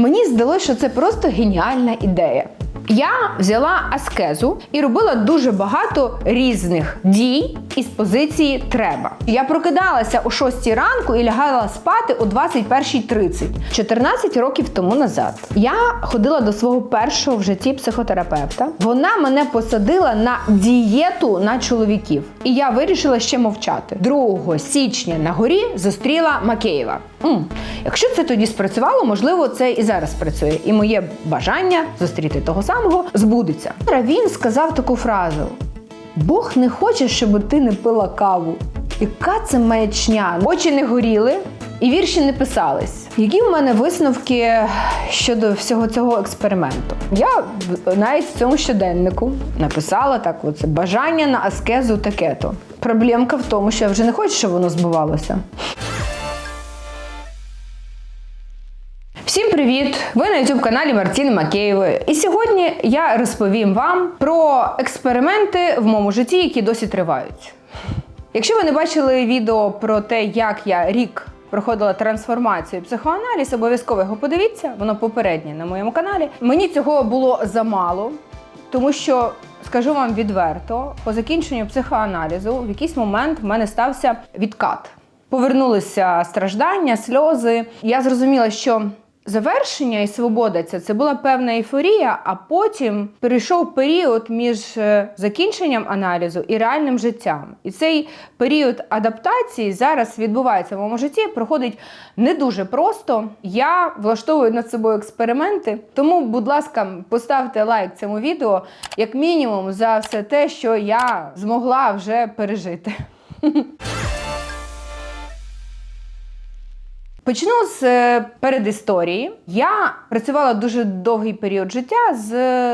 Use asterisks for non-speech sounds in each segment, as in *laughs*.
Мені здалося, що це просто геніальна ідея. Я взяла аскезу і робила дуже багато різних дій із позиції треба. Я прокидалася о 6 ранку і лягала спати о 21.30. 14 років тому назад я ходила до свого першого в житті психотерапевта. Вона мене посадила на дієту на чоловіків, і я вирішила ще мовчати. 2 січня на горі зустріла Макеєва. М, Якщо це тоді спрацювало, можливо, це і зараз працює. І моє бажання зустріти того самого збудеться. Він сказав таку фразу: Бог не хоче, щоб ти не пила каву. Яка це маячня? Очі не горіли. І вірші не писались. Які в мене висновки щодо всього цього експерименту? Я навіть в цьому щоденнику написала так: оце бажання на аскезу таке-то. Проблемка в тому, що я вже не хочу, щоб воно збувалося. Привіт! Ви на youtube каналі Мартіни Макеєвої. І сьогодні я розповім вам про експерименти в моєму житті, які досі тривають. Якщо ви не бачили відео про те, як я рік проходила трансформацію психоаналіз, обов'язково його подивіться, воно попереднє на моєму каналі. Мені цього було замало, тому що. Скажу вам відверто, по закінченню психоаналізу в якийсь момент в мене стався відкат. Повернулися страждання, сльози. Я зрозуміла, що завершення і свобода ця це була певна ейфорія, а потім перейшов період між е, закінченням аналізу і реальним життям. І цей період адаптації зараз відбувається в моєму житті, проходить не дуже просто. Я влаштовую над собою експерименти. Тому, будь ласка, поставте лайк цьому відео, як мінімум, за все те, що я змогла вже пережити. *laughs* Почну з е, передісторії. Я працювала дуже довгий період життя з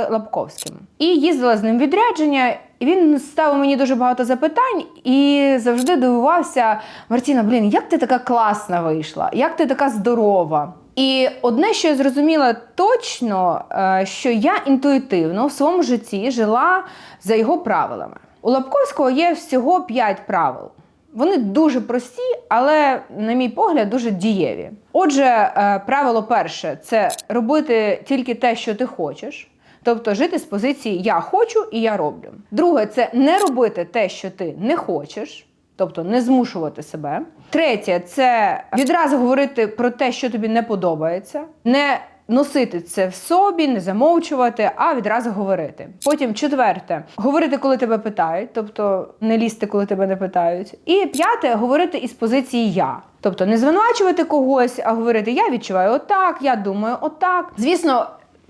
Лапковським і їздила з ним відрядження. Він ставив мені дуже багато запитань і завжди дивувався: Мартіна, блін, як ти така класна вийшла? Як ти така здорова? І одне, що я зрозуміла точно, е, що я інтуїтивно в своєму житті жила за його правилами. У Лапковського є всього 5 правил. Вони дуже прості, але, на мій погляд, дуже дієві. Отже, е, правило перше це робити тільки те, що ти хочеш. Тобто жити з позиції я хочу і я роблю. Друге, це не робити те, що ти не хочеш, тобто не змушувати себе. Третє це відразу говорити про те, що тобі не подобається, не носити це в собі, не замовчувати, а відразу говорити. Потім четверте говорити, коли тебе питають, тобто не лізти, коли тебе не питають. І п'яте говорити із позиції я. Тобто не звинувачувати когось, а говорити Я відчуваю отак, я думаю отак. Звісно.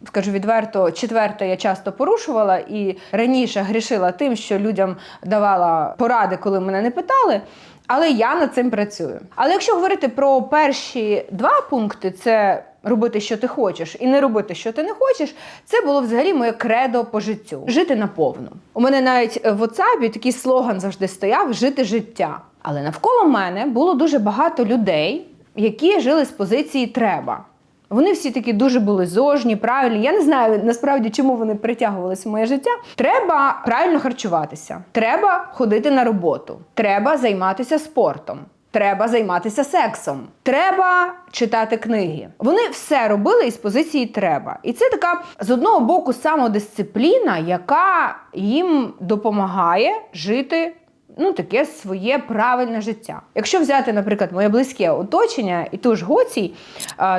Скажу відверто, четверте я часто порушувала і раніше грішила тим, що людям давала поради, коли мене не питали. Але я над цим працюю. Але якщо говорити про перші два пункти, це робити, що ти хочеш, і не робити, що ти не хочеш, це було взагалі моє кредо по життю жити наповну. У мене навіть в WhatsApp такий слоган завжди стояв жити життя. Але навколо мене було дуже багато людей, які жили з позиції треба. Вони всі такі дуже були зожні, правильні. Я не знаю насправді, чому вони притягувалися в моє життя. Треба правильно харчуватися, треба ходити на роботу, треба займатися спортом. Треба займатися сексом, треба читати книги. Вони все робили із позиції треба. І це така з одного боку самодисципліна, яка їм допомагає жити ну, таке своє правильне життя. Якщо взяти, наприклад, моє близьке оточення і ту ж Гоцій,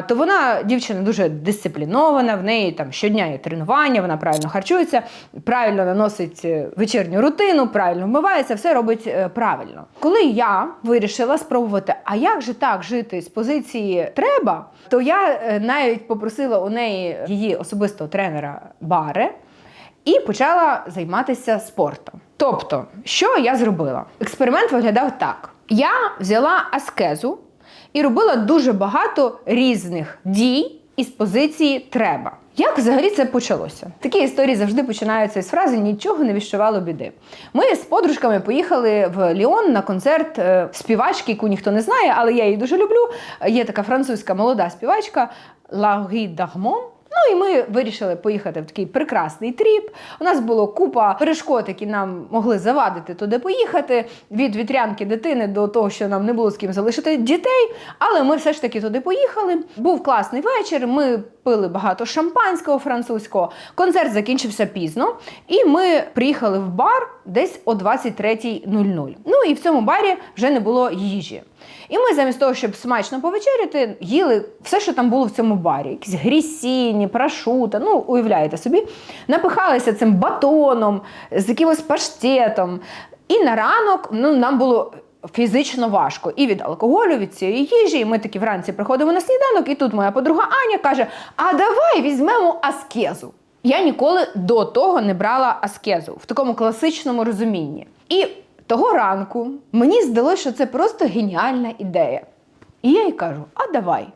то вона дівчина дуже дисциплінована, в неї там щодня є тренування, вона правильно харчується, правильно наносить е, вечірню рутину, правильно вмивається, все робить е, правильно. Коли я вирішила спробувати, а як же так жити з позиції треба, то я е, навіть попросила у неї її особистого тренера Баре і почала займатися спортом. Тобто, що я зробила? Експеримент виглядав так: я взяла аскезу і робила дуже багато різних дій із позиції треба. Як взагалі це почалося? Такі історії завжди починаються з фрази нічого не віщувало біди. Ми з подружками поїхали в Ліон на концерт е, співачки, яку ніхто не знає, але я її дуже люблю. Є така французька молода співачка Лаугі Дагмон. Ну і ми вирішили поїхати в такий прекрасний тріп. У нас було купа перешкод, які нам могли завадити туди поїхати. Від вітрянки дитини до того, що нам не було з ким залишити дітей. Але ми все ж таки туди поїхали. Був класний вечір. Ми пили багато шампанського французького. Концерт закінчився пізно, і ми приїхали в бар десь о 23.00. Ну і в цьому барі вже не було їжі. І ми замість того, щоб смачно повечеряти, їли все, що там було в цьому барі. Якісь грісіні, прошута, ну уявляєте собі, напихалися цим батоном, з якимось паштетом. І на ранок ну, нам було фізично важко і від алкоголю, від цієї їжі. І ми такі вранці приходимо на сніданок, і тут моя подруга Аня каже: А давай візьмемо аскезу. Я ніколи до того не брала аскезу в такому класичному розумінні. І того ранку мені здалося, що це просто геніальна ідея. І я їй кажу: а давай.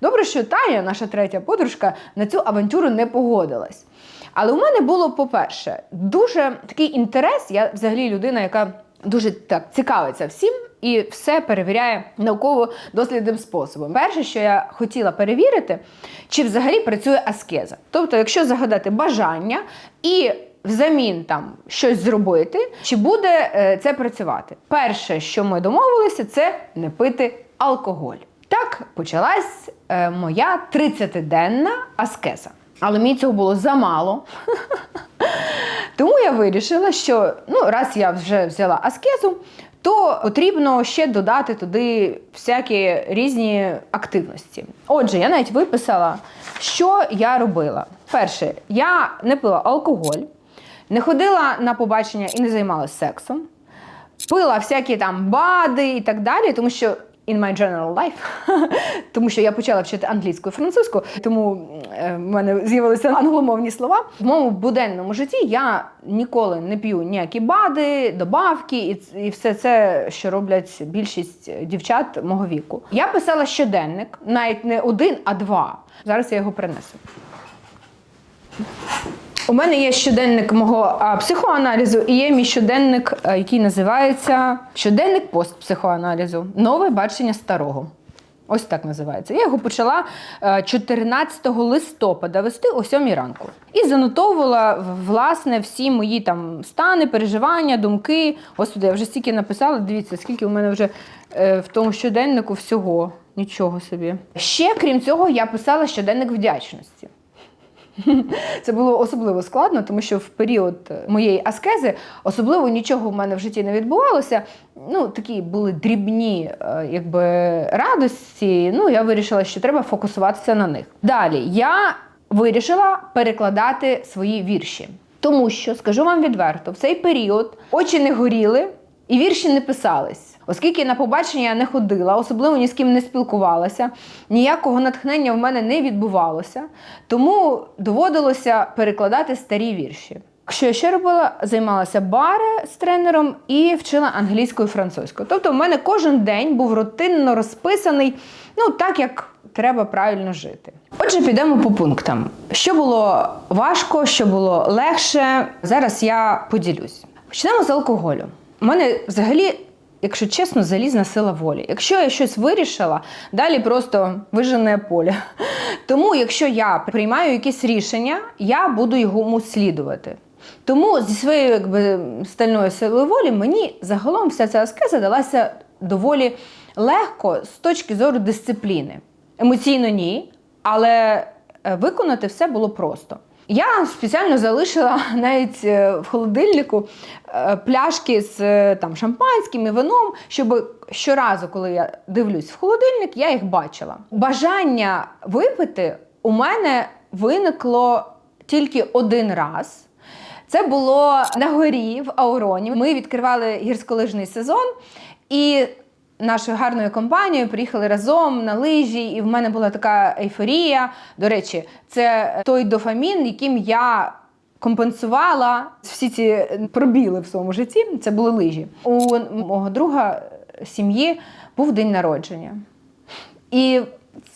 Добре, що Таня, наша третя подружка, на цю авантюру не погодилась. Але у мене було, по-перше, дуже такий інтерес. Я взагалі людина, яка дуже так цікавиться всім і все перевіряє науково-дослідним способом. Перше, що я хотіла перевірити, чи взагалі працює аскеза. Тобто, якщо загадати бажання і взамін там щось зробити, чи буде е, це працювати? Перше, що ми домовилися, це не пити алкоголь. Так почалась е, моя 30-денна аскеза. Але мені цього було замало. *laughs* Тому я вирішила, що ну, раз я вже взяла аскезу, то потрібно ще додати туди всякі різні активності. Отже, я навіть виписала, що я робила. Перше, я не пила алкоголь, не ходила на побачення і не займалася сексом, пила всякі там бади і так далі, тому що. In my general life, *laughs* тому що я почала вчити англійську і французьку, тому е, в мене з'явилися англомовні слова. В моєму буденному житті я ніколи не п'ю ніякі бади, добавки і, і все це, що роблять більшість дівчат мого віку. Я писала щоденник, навіть не один, а два. Зараз я його принесу. У мене є щоденник мого психоаналізу і є мій щоденник, який називається Щоденник постпсихоаналізу. Нове бачення старого. Ось так називається. Я його почала е, 14 листопада вести о 7 ранку. І занотовувала власне всі мої там стани, переживання, думки. Господи, я вже стільки написала. Дивіться, скільки у мене вже е, в тому щоденнику всього. Нічого собі. Ще крім цього, я писала щоденник вдячності. Це було особливо складно, тому що в період моєї аскези особливо нічого в мене в житті не відбувалося. Ну, такі були дрібні е, якби, радості. Ну, я вирішила, що треба фокусуватися на них. Далі я вирішила перекладати свої вірші. Тому що, скажу вам відверто, в цей період очі не горіли і вірші не писались. Оскільки на побачення я не ходила, особливо ні з ким не спілкувалася, ніякого натхнення в мене не відбувалося, тому доводилося перекладати старі вірші. Що я ще робила? Займалася баре з тренером і вчила англійською і французькою. Тобто, в мене кожен день був рутинно розписаний, ну так як треба правильно жити. Отже, підемо по пунктам. Що було важко, що було легше. Зараз я поділюсь. Почнемо з алкоголю. У мене взагалі. Якщо чесно, залізна сила волі. Якщо я щось вирішила, далі просто вижене поле. *laughs* Тому, якщо я приймаю якесь рішення, я буду йому слідувати. Тому зі своєю якби, стальною силою волі мені загалом вся ця аскеза далася доволі легко з точки зору дисципліни. Емоційно ні, але е, виконати все було просто. Я спеціально залишила *laughs* навіть е, в холодильнику е, пляшки з е, там, шампанським і вином, щоб щоразу, коли я дивлюсь в холодильник, я їх бачила. Бажання випити у мене виникло тільки один раз. Це було на горі в Ауроні. Ми відкривали гірськолижний сезон і нашою гарною компанією приїхали разом на лижі, і в мене була така ейфорія. До речі, це той дофамін, яким я компенсувала всі ці пробіли в своєму житті. Це були лижі. У мого друга сім'ї був день народження. І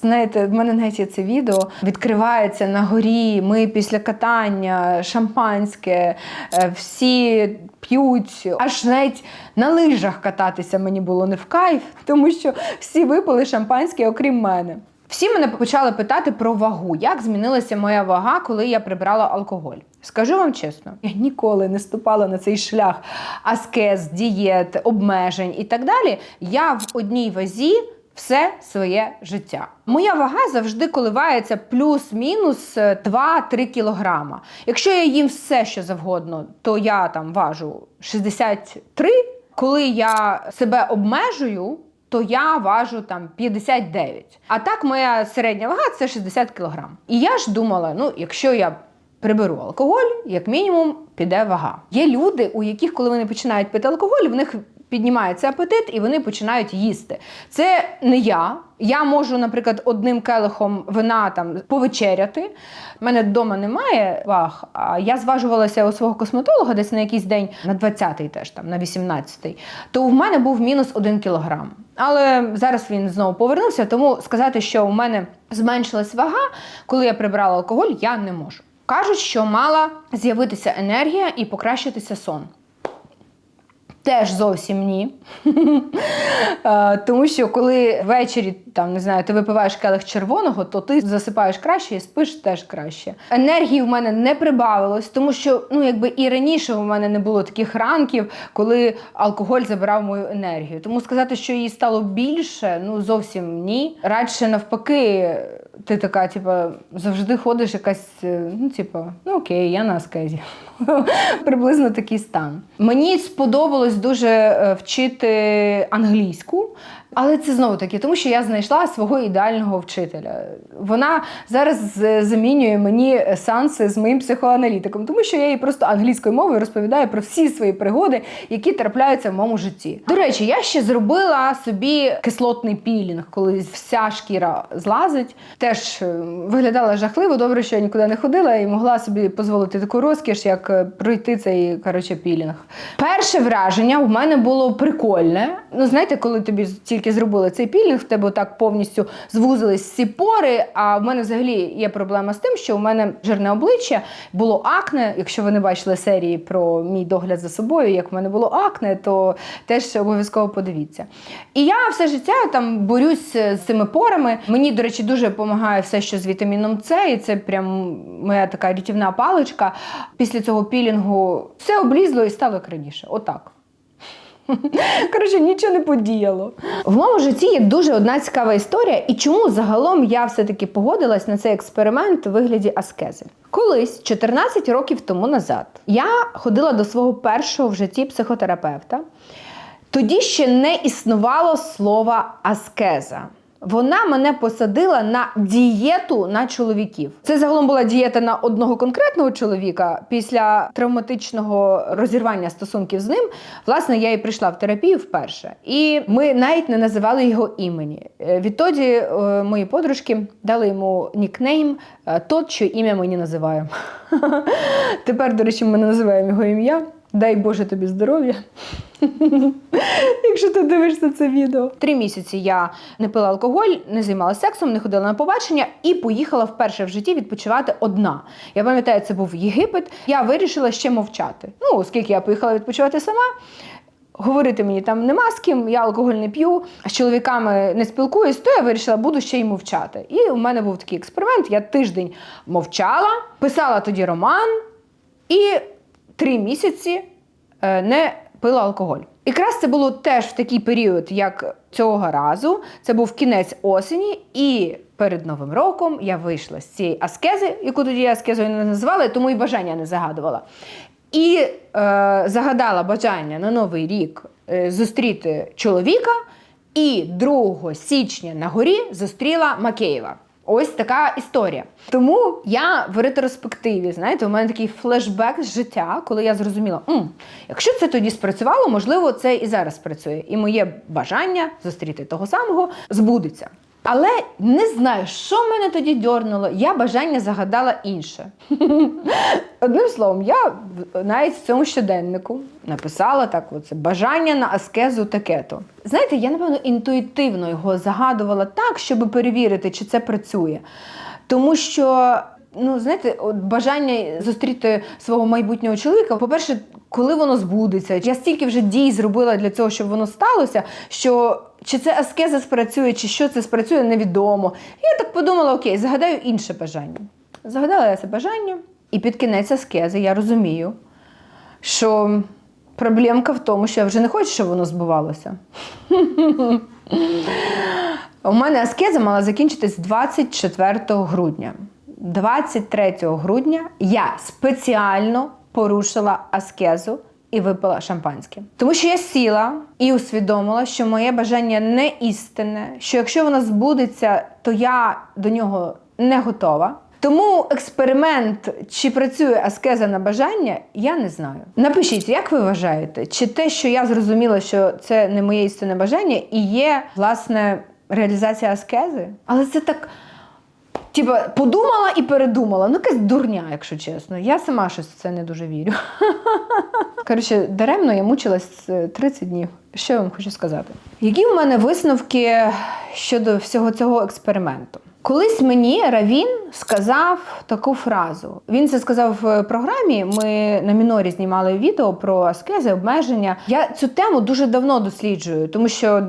знаєте, в мене навіть є це відео. Відкривається на горі. Ми після катання, шампанське, е, всі п'ють. Аж навіть на лижах кататися мені було не в кайф, тому що всі випили шампанське, окрім мене. Всі мене почали питати про вагу, як змінилася моя вага, коли я прибрала алкоголь. Скажу вам чесно, я ніколи не ступала на цей шлях аскез, дієт, обмежень і так далі. Я в одній вазі все своє життя. Моя вага завжди коливається плюс-мінус е, 2-3 кілограма. Якщо я їм все, що завгодно, то я там важу 63. Коли я себе обмежую, то я важу там 59. А так моя середня вага це 60 кілограм. І я ж думала, ну якщо я приберу алкоголь, як мінімум піде вага. Є люди, у яких, коли вони починають пити алкоголь, в них піднімається апетит і вони починають їсти. Це не я. Я можу, наприклад, одним келихом вина там повечеряти. У мене вдома немає ваг, а я зважувалася у свого косметолога десь на якийсь день на 20-й теж там, на 18-й. То в мене був мінус 1 кілограм. Але зараз він знову повернувся, тому сказати, що у мене зменшилась вага, коли я прибрала алкоголь, я не можу. Кажуть, що мала з'явитися енергія і покращитися сон. Теж зовсім ні. *laughs* Е, Тому що коли ввечері там не знаю, ти випиваєш келих червоного, то ти засипаєш краще і спиш теж краще. Енергії в мене не прибавилось, тому що ну якби і раніше у мене не було таких ранків, коли алкоголь забирав мою енергію. Тому сказати, що її стало більше, ну зовсім ні. Радше навпаки, ти така, типа, завжди ходиш якась, е, ну, типа, ну окей, я на аскезі. *laughs* Приблизно такий стан. Мені сподобалось дуже е, вчити англійську. Але це знову таки, тому що я знайшла свого ідеального вчителя. Вона зараз замінює мені сеанси з моїм психоаналітиком, тому що я їй просто англійською мовою розповідаю про всі свої пригоди, які трапляються в моєму житті. До речі, я ще зробила собі кислотний пілінг, коли вся шкіра злазить. Теж е, виглядала жахливо. Добре, що я нікуди не ходила і могла собі дозволити таку розкіш, як е, пройти цей коротше, пілінг. Перше враження в мене було прикольне. Ну, знаєте, коли тобі тільки зробили цей пілінг, в тебе так повністю звузились всі пори. А в мене взагалі є проблема з тим, що в мене жирне обличчя було акне. Якщо ви не бачили серії про мій догляд за собою, як в мене було акне, то теж обов'язково подивіться. І я все життя там борюсь з цими порами. Мені, до речі, дуже допомагає все, що з вітаміном С, і це прям моя така рятівна паличка. Після цього пілінгу все облізло і стало як раніше. Отак. *laughs* Коротше, нічого не подіяло. В моєму житті є дуже одна цікава історія, і чому загалом я все-таки погодилась на цей експеримент у вигляді аскези. Колись, 14 років тому назад, я ходила до свого першого в житті психотерапевта. Тоді ще не існувало слова аскеза. Вона мене посадила на дієту на чоловіків. Це загалом була дієта на одного конкретного чоловіка. Після травматичного розірвання стосунків з ним, власне, я і прийшла в терапію вперше. І ми навіть не називали його імені. Е, Відтоді е, мої подружки дали йому нікнейм е, тот, що ім'я мені називає. *laughs* Тепер, до речі, ми не називаємо його ім'я. Дай Боже тобі здоров'я. Якщо ти дивишся це відео. Три місяці я не пила алкоголь, не займалася сексом, не ходила на побачення і поїхала вперше в житті відпочивати одна. Я пам'ятаю, це був Єгипет. Я вирішила ще мовчати. Ну, оскільки я поїхала відпочивати сама. Говорити мені там нема з ким, я алкоголь не п'ю, з чоловіками не спілкуюсь, то я вирішила, буду ще й мовчати. І у мене був такий експеримент. Я тиждень мовчала, писала тоді роман і три місяці е, не пила алкоголь. Якраз це було теж в такий період, як цього разу. Це був кінець осені, і перед Новим роком я вийшла з цієї аскези, яку тоді я аскезою не називала, тому і бажання не загадувала. І е, загадала бажання на Новий рік е, зустріти чоловіка, і 2 січня на горі зустріла Макеєва. Ось така історія. Тому я в ретроспективі, знаєте, у мене такий флешбек з життя, коли я зрозуміла, М, якщо це тоді спрацювало, можливо, це і зараз працює. І моє бажання зустріти того самого збудеться. Але не знаю, що мене тоді дьорнуло. Я бажання загадала інше. *laughs* Одним словом, я навіть в цьому щоденнику написала так: оце бажання на аскезу таке-то. Знаєте, я напевно інтуїтивно його загадувала так, щоб перевірити, чи це працює. Тому що. Ну, знаєте, от бажання зустріти свого майбутнього чоловіка, по-перше, коли воно збудеться, я стільки вже дій зробила для цього, щоб воно сталося, що чи це аскеза спрацює, чи що це спрацює, невідомо. Я так подумала: окей, загадаю інше бажання. Загадала я це бажання, і під кінець аскези я розумію, що проблемка в тому, що я вже не хочу, щоб воно збувалося. У мене аскеза мала закінчитись 24 грудня. 23 грудня я спеціально порушила аскезу і випила шампанське. Тому що я сіла і усвідомила, що моє бажання не істинне, що якщо воно збудеться, то я до нього не готова. Тому експеримент, чи працює аскеза на бажання, я не знаю. Напишіть, як ви вважаєте, чи те, що я зрозуміла, що це не моє істинне бажання, і є власне реалізація аскези? Але це так. Типа, подумала і передумала. Ну, якась дурня, якщо чесно. Я сама щось в це не дуже вірю. *laughs* Коротше, даремно я мучилась е, 30 днів. Що я вам хочу сказати? Які в мене висновки щодо всього цього експерименту? Колись мені Равін сказав таку фразу. Він це сказав в програмі. Ми на мінорі знімали відео про аскези, обмеження. Я цю тему дуже давно досліджую, тому що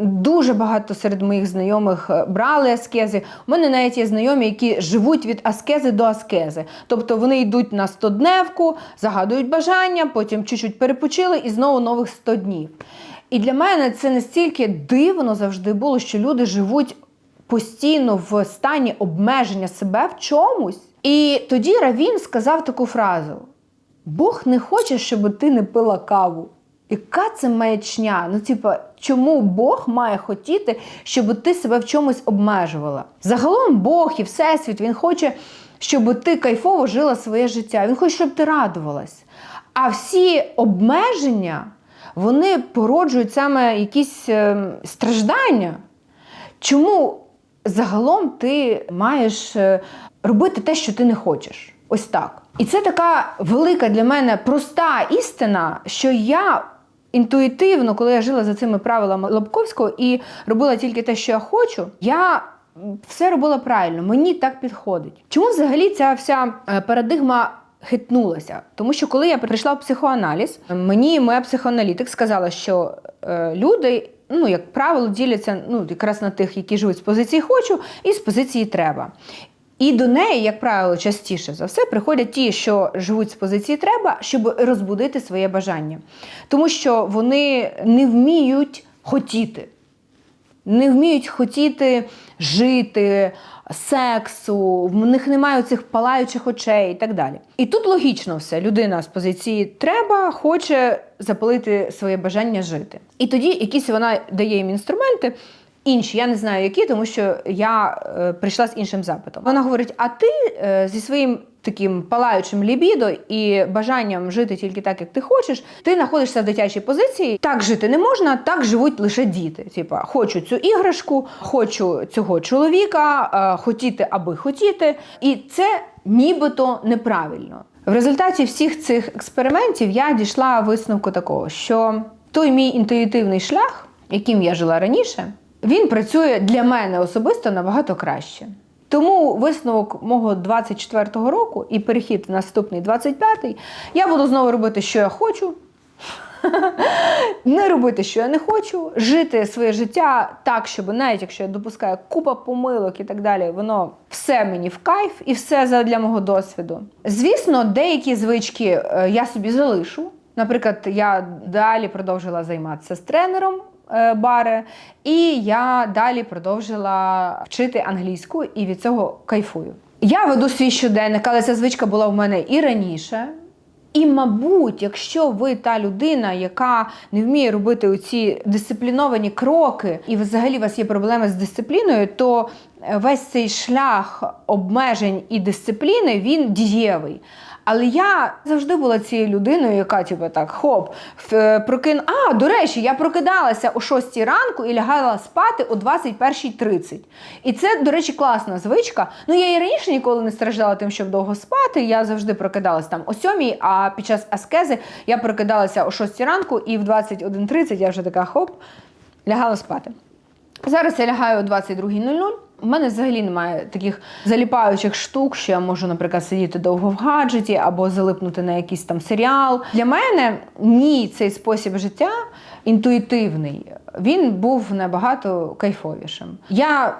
Дуже багато серед моїх знайомих е, брали аскези. У мене навіть є знайомі, які живуть від аскези до аскези. Тобто вони йдуть на 100-дневку, загадують бажання, потім чуть-чуть перепочили і знову нових 100 днів. І для мене це настільки дивно завжди було, що люди живуть постійно в стані обмеження себе в чомусь. І тоді Равін сказав таку фразу: Бог не хоче, щоб ти не пила каву. Яка це маячня? Ну, типа, чому Бог має хотіти, щоб ти себе в чомусь обмежувала? Загалом Бог і Всесвіт Він хоче, щоб ти кайфово жила своє життя. Він хоче, щоб ти радувалась. А всі обмеження вони породжують саме якісь е, страждання. Чому загалом ти маєш е, робити те, що ти не хочеш? Ось так. І це така велика для мене проста істина, що я інтуїтивно, коли я жила за цими правилами Лобковського і робила тільки те, що я хочу, я все робила правильно, мені так підходить. Чому взагалі ця вся е, парадигма хитнулася? Тому що коли я прийшла в психоаналіз, мені моя психоаналітик сказала, що е, люди. Ну, як правило, діляться ну, якраз на тих, які живуть з позиції хочу, і з позиції треба. І до неї, як правило, частіше за все приходять ті, що живуть з позиції треба, щоб розбудити своє бажання. Тому що вони не вміють хотіти, не вміють хотіти жити, сексу, в них немає цих палаючих очей і так далі. І тут логічно все. Людина з позиції треба, хоче запалити своє бажання жити. І тоді якісь вона дає їм інструменти. Інші, я не знаю, які, тому що я е, прийшла з іншим запитом. Вона говорить: а ти е, зі своїм таким палаючим лібідо і бажанням жити тільки так, як ти хочеш, ти знаходишся в дитячій позиції. Так жити не можна, так живуть лише діти. Типа, хочу цю іграшку, хочу цього чоловіка, е, хотіти, аби хотіти. І це нібито неправильно. В результаті всіх цих експериментів я дійшла висновку такого, що той мій інтуїтивний шлях, яким я жила раніше він працює для мене особисто набагато краще. Тому висновок мого 24-го року і перехід в наступний 25-й, я буду знову робити, що я хочу. *laughs* Не робити, що я не хочу, жити своє життя так, щоб навіть якщо я допускаю купа помилок і так далі, воно все мені в кайф і все для мого досвіду. Звісно, деякі звички е, я собі залишу. Наприклад, я далі продовжила займатися з тренером бари, і я далі продовжила вчити англійську і від цього кайфую. Я веду свій щоденник, але ця звичка була в мене і раніше. І, мабуть, якщо ви та людина, яка не вміє робити оці дисципліновані кроки, і взагалі у вас є проблеми з дисципліною, то е, весь цей шлях обмежень і дисципліни він дієвий. Але я завжди була цією людиною, яка типу, так хоп, е, прокин. А, до речі, я прокидалася о 6 ранку і лягала спати о 21.30. І це, до речі, класна звичка. Ну я і раніше ніколи не страждала тим, щоб довго спати. Я завжди прокидалась там о 7, а під час аскези я прокидалася о 6 ранку, і в 21.30 я вже така хоп, лягала спати. Зараз я лягаю о 22.00. У мене взагалі немає таких заліпаючих штук, що я можу, наприклад, сидіти довго в гаджеті або залипнути на якийсь там серіал. Для мене мій цей спосіб життя інтуїтивний. Він був набагато кайфовішим. Я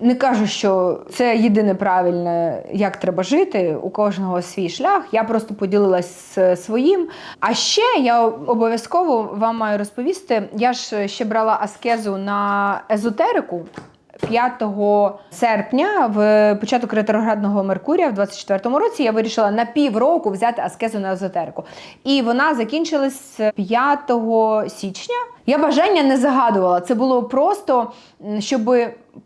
не кажу, що це єдине правильне, як треба жити. У кожного свій шлях. Я просто поділилась своїм. А ще я обов'язково вам маю розповісти: я ж ще брала аскезу на езотерику. 5 серпня, в початок ретроградного Меркурія, в 24-му році, я вирішила на півроку взяти аскезу на езотерику. І вона закінчилась 5 січня. Я бажання не загадувала. Це було просто, щоб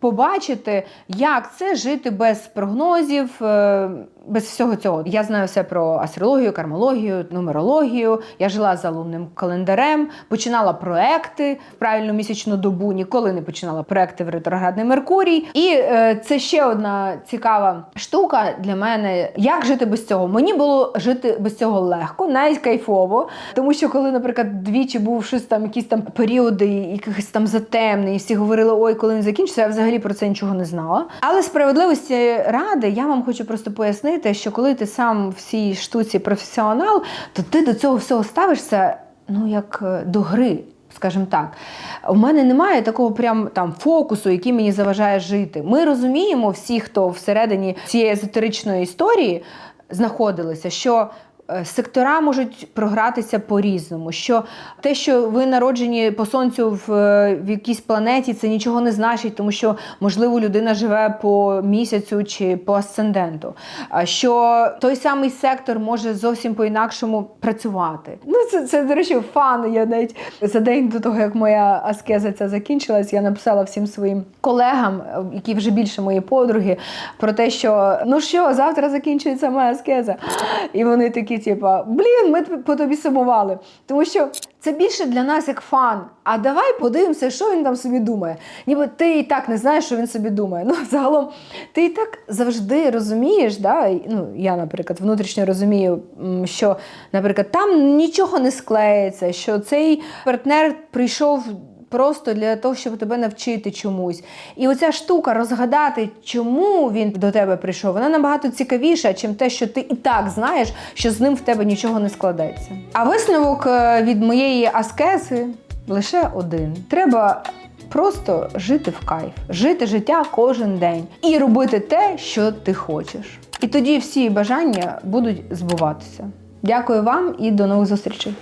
побачити, як це жити без прогнозів, е, без всього цього. Я знаю все про астрологію, кармологію, нумерологію. Я жила за лунним календарем, починала проекти в правильну місячну добу, ніколи не починала проекти в ретроградний Меркурій. І е, це ще одна цікава штука для мене. Як жити без цього? Мені було жити без цього легко, навіть кайфово. Тому що коли, наприклад, двічі був щось там, якісь там періоди, якихось там затемнень, і всі говорили, ой, коли він закінчиться, я взагалі про це нічого не знала. Але справедливості ради, я вам хочу просто пояснити, що коли ти сам в цій штуці професіонал, то ти до цього всього ставишся ну як е, до гри. Скажімо так, у мене немає такого прям там фокусу, який мені заважає жити. Ми розуміємо всі, хто всередині цієї езотеричної історії знаходилися, що сектора можуть програтися по-різному. Що те, що ви народжені по сонцю в, е, в якійсь планеті, це нічого не значить, тому що можливо людина живе по місяцю чи по асценденту. А що той самий сектор може зовсім по-інакшому працювати. Ну, це, це до речі, фан. Я навіть за день до того, як моя аскеза ця закінчилась, я написала всім своїм колегам, е, які вже більше мої подруги, про те, що ну що, завтра закінчується моя аскеза. І вони такі, типа, блін, ми по тобі сумували. Тому що це більше для нас як фан. А давай подивимося, що він там собі думає. Ніби ти і так не знаєш, що він собі думає. *laughs* Ну, загалом, ти і так завжди розумієш, да? ну, я, наприклад, внутрішньо розумію, що, наприклад, там нічого не склеїться, що цей партнер прийшов. Просто для того, щоб тебе навчити чомусь. І оця штука розгадати, чому він до тебе прийшов, вона набагато цікавіша, чим те, що ти і так знаєш, що з ним в тебе нічого не складеться. А висновок е, від моєї аскези лише один: треба просто жити в кайф, жити життя кожен день і робити те, що ти хочеш. І тоді всі бажання будуть збуватися. Дякую вам і до нових зустрічей.